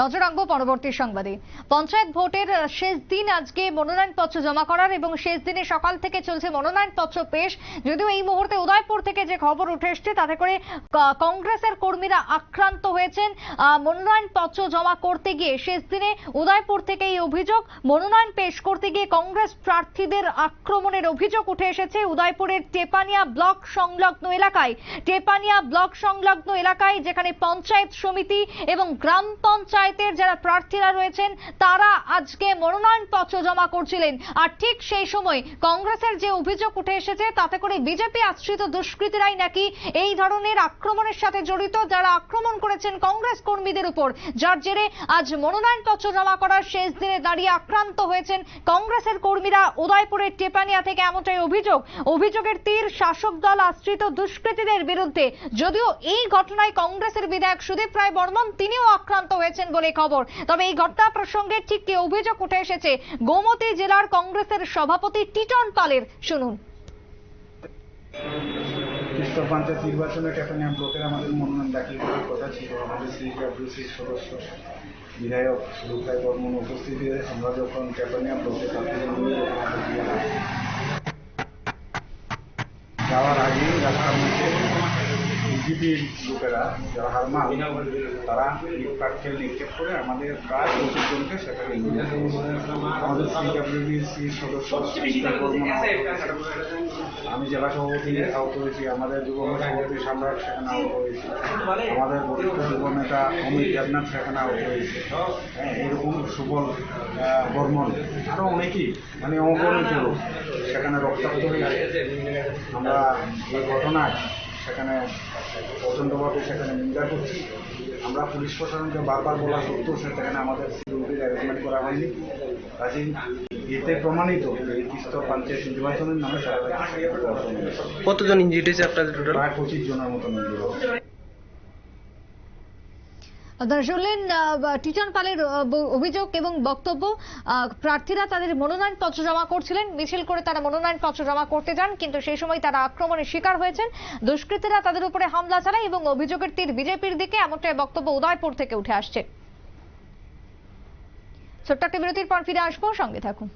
নজর রাখব পরবর্তী সংবাদে। পঞ্চায়েত ভোটের শেষ দিন আজকে মনোনয়নপত্র জমা করার এবং শেষ দিনে সকাল থেকে চলছে মনোনয়নপত্র পেশ। যদিও এই মুহূর্তে উদয়পুর থেকে যে খবর উঠে এসছে, তাতে করে কংগ্রেসের কর্মীরা আক্রান্ত হয়েছেন। মনোনয়নপত্র জমা করতে গিয়ে শেষ দিনে উদয়পুর থেকে এই অভিযোগ, মনোনয়ন পেশ করতে গিয়ে কংগ্রেস প্রার্থীদের আক্রমণের অভিযোগ উঠে এসেছে উদয়পুরের টেপানিয়া ব্লক সংলগ্ন এলাকায়। টেপানিয়া ব্লক সংলগ্ন এলাকায় যেখানে পঞ্চায়েত সমিতি এবং গ্রাম পঞ্চায়েতের যারা প্রার্থীরা রয়েছেন, তারা আজকে মনোনয়নপত্র জমা করছিলেন। আর ঠিক সেই সময় কংগ্রেসের যে অভিযোগ উঠে এসেছে, তাতে করে বিজেপি আশ্রিত দুষ্কৃতীরাই নাকি এই ধরনের আক্রমণের সাথে জড়িত। যারা আক্রমণ করেছেন কংগ্রেস কর্মীদের উপর, যার জেরে আজ মনোনয়নপত্র জমা করার শেষ দিনে দাঁড়িয়ে আক্রান্ত হয়েছেন কংগ্রেসের কর্মীরা উদয়পুরের টেপানিয়া থেকে এমনটাই অভিযোগ। অভিযোগের তীর শাসক দল আশ্রিত দুষ্কৃতীদের বিরুদ্ধে। যদিও এই ঘটনায় কংগ্রেসের বিধায়ক সুদীপ রায় বর্মন, তিনিও আক্রান্ত হয়েছেন বলে খবর। তবে এই ঘটনা প্রসঙ্গে ঠিক কি অভিযোগ উঠে এসেছে? গোমতী জেলার কংগ্রেসের সভাপতি টিটন পালের শুনুন। পঞ্চায়েত ব্লকের আমাদের মনোনয়ন দাখিল করার কথা ছিল। আমাদের সদস্য বিধায়ক রূপাই বর্মন উপস্থিতিতে আমরা যখন ক্যাপানিয়া ব্লকে যাওয়ার আগেই রাস্তার মধ্যে বিজেপির লোকেরা, যারা হারমাল তারা ইটপাটকে নিক্ষেপ করে আমাদের পঁচিশ জনকে সেখানে নিয়ে আমাদের সিডাব্লিউসির সদস্য আমি জেলা সভাপতি আহত হয়েছি, আমাদের যুব সভাপতি সম্রাট সেখানে আহত হয়েছে। আমাদের বরিষ্ঠ যুব নেতা অমিত দেবনাথ সেখানে আহত হয়েছে। হ্যাঁ এরকম সুবল বর্মন আরও অনেকেই মানে অগণিত সেখানে রক্তাক্ত হয়েছে। আমরা এই ঘটনায় সেখানে প্রচণ্ডভাবে সেখানে নিন্দা করছি। আমরা পুলিশ প্রশাসনকে বারবার বলা সত্ত্বেও সেখানে আমাদের সিকিউরিটির অ্যারেঞ্জমেন্ট করা হয়নি। কাজেই এতে প্রমাণিত যে এই তিস্তর পঞ্চায়েত নির্বাচনের নামে সারা কতজন ইঞ্জুরি হয়েছে আপনাদের টোটাল প্রায় পঁচিশ জনের মতো মন্দির আপনারা শুনলেন টিটন পালের অভিযোগ এবং বক্তব্য প্রার্থীরা তাদের মনোনয়ন পত্র জমা করছিলেন। মিছিল করে তারা মনোনয়ন পত্র জমা করতে যান, কিন্তু সেই সময় তারা আক্রমণের শিকার হয়েছেন। দুষ্কৃতীরা তাদের উপরে হামলা চালায় এবং অভিযোগের তীর বিজেপির দিকে, এমনটাই বক্তব্য উদয়পুর থেকে উঠে আসছে। ছোট্ট একটা বিরতির পর ফিরে আসব, সঙ্গে থাকুন।